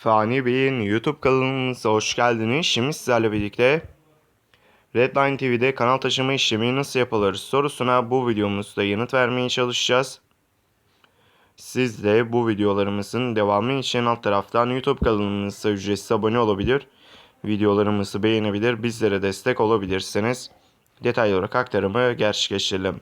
Fani Bey'in YouTube kanalımıza hoş geldiniz. Şimdi sizlerle birlikte Redline TV'de kanal taşıma işlemi nasıl yapılır sorusuna bu videomuzda yanıt vermeye çalışacağız. Siz de bu videolarımızın devamı için alt taraftan YouTube kanalımıza ücretsiz abone olabilir. Videolarımızı beğenebilir, bizlere destek olabilirsiniz. Detaylı olarak aktarımı gerçekleştirelim.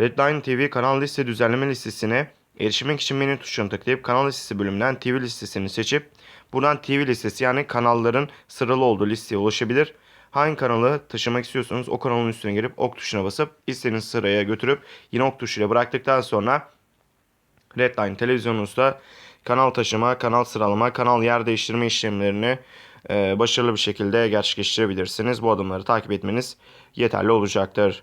Redline TV kanal liste düzenleme listesine erişmek için menü tuşuna tıklayıp kanal listesi bölümünden TV listesini seçip buradan TV listesi yani kanalların sıralı olduğu listeye ulaşabilir. Hangi kanalı taşımak istiyorsanız o kanalın üstüne gelip ok tuşuna basıp istediğiniz sıraya götürüp yine ok tuşuyla bıraktıktan sonra Redline televizyonunuzda kanal taşıma, kanal sıralama, kanal yer değiştirme işlemlerini e, başarılı bir şekilde gerçekleştirebilirsiniz. Bu adımları takip etmeniz yeterli olacaktır.